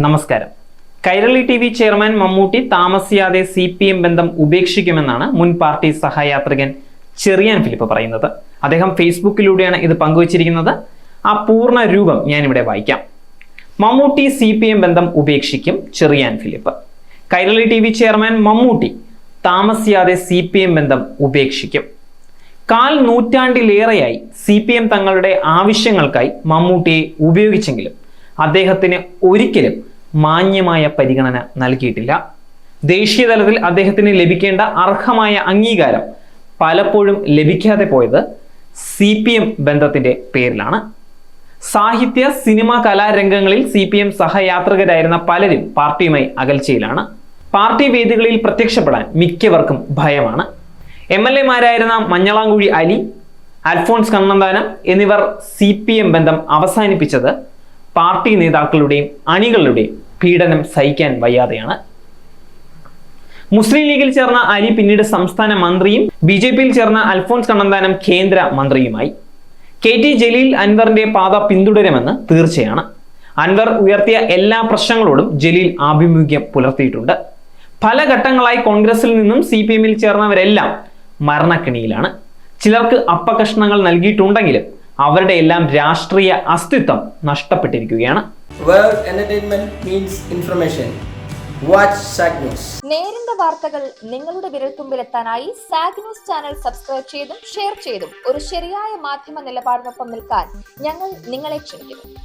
നമസ്കാരം. Kairali T V chairman Mammootty താമസിയാതെ C P M ബന്ധം ഉപേക്ഷിക്കുമെന്നാണ് മുൻ പാർട്ടി സഹയാത്രികൻ ചെറിയാൻ ഫിലിപ്പ് പറയുന്നത്. അദ്ദേഹം ഫേസ്ബുക്കിലൂടെയാണ് ഇത് പങ്കുവച്ചിരിക്കുന്നത്. ആ പൂർണ രൂപം ഞാനിവിടെ വായിക്കാം. മമ്മൂട്ടി സി പി എം ബന്ധം ഉപേക്ഷിക്കും Cherian Philip. Kairali T V chairman Mammootty താമസിയാതെ സി പി എം ബന്ധം ഉപേക്ഷിക്കും. കാൽ നൂറ്റാണ്ടിലേറെയായി സി പി എം തങ്ങളുടെ ആവശ്യങ്ങൾക്കായി മമ്മൂട്ടിയെ ഉപയോഗിച്ചെങ്കിലും അദ്ദേഹത്തിന് ഒരിക്കലും മാന്യമായ പരിഗണന നൽകിയിട്ടില്ല. ദേശീയ തലത്തിൽ അദ്ദേഹത്തിന് ലഭിക്കേണ്ട അർഹമായ അംഗീകാരം പലപ്പോഴും ലഭിക്കാതെ പോയത് സി പി എം ബന്ധത്തിന്റെ പേരിലാണ്. സാഹിത്യ സിനിമ കലാരംഗങ്ങളിൽ സി പി എം സഹയാത്രികരായിരുന്ന പലരും പാർട്ടിയുമായി അകൽച്ചയിലാണ്. പാർട്ടി വേദികളിൽ പ്രത്യക്ഷപ്പെടാൻ മിക്കവർക്കും ഭയമാണ്. എം എൽ എമാരായിരുന്ന മഞ്ഞളാങ്കുഴി അലി അൽഫോൺസ് കണ്ണന്താനം എന്നിവർ സി പി എം ബന്ധം അവസാനിപ്പിച്ചത് പാർട്ടി നേതാക്കളുടെയും അണികളുടെയും പീഡനം സഹിക്കാൻ വയ്യാതെയാണ്. മുസ്ലിം ലീഗിൽ ചേർന്ന അലി പിന്നീട് സംസ്ഥാന മന്ത്രിയും ബി ജെ പിയിൽ ചേർന്ന അൽഫോൺസ് കണ്ണന്താനം കേന്ദ്ര മന്ത്രിയുമായി. കെ ടി ജലീൽ അൻവറിന്റെ പാത പിന്തുടരുമെന്ന് തീർച്ചയാണ്. അൻവർ ഉയർത്തിയ എല്ലാ പ്രശ്നങ്ങളോടും ജലീൽ ആഭിമുഖ്യം പുലർത്തിയിട്ടുണ്ട്. പല ഘട്ടങ്ങളായി കോൺഗ്രസിൽ നിന്നും സി പി എമ്മിൽ ചേർന്നവരെല്ലാം മരണക്കിണിയിലാണ്. ചിലർക്ക് അപ്പകഷ്ണങ്ങൾ നൽകിയിട്ടുണ്ടെങ്കിലും അവരുടെ എല്ലാം രാഷ്ട്രീയ അസ്തിത്വം നഷ്ടപ്പെട്ടിരിക്കുകയാണ് where entertainment means information. Watch SAG News. നേരിന്റെ വാർത്തകൾ നിങ്ങളുടെ വിരൽത്തുമ്പിലെത്താനായി സാഗ് ന്യൂസ് ചാനൽ സബ്സ്ക്രൈബ് ചെയ്തും ഷെയർ ചെയ്തും ഒരു ശരിയായ മാധ്യമ നിലപാടിനൊപ്പം നിൽക്കാൻ ഞങ്ങൾ നിങ്ങളെ ക്ഷണിക്കുന്നു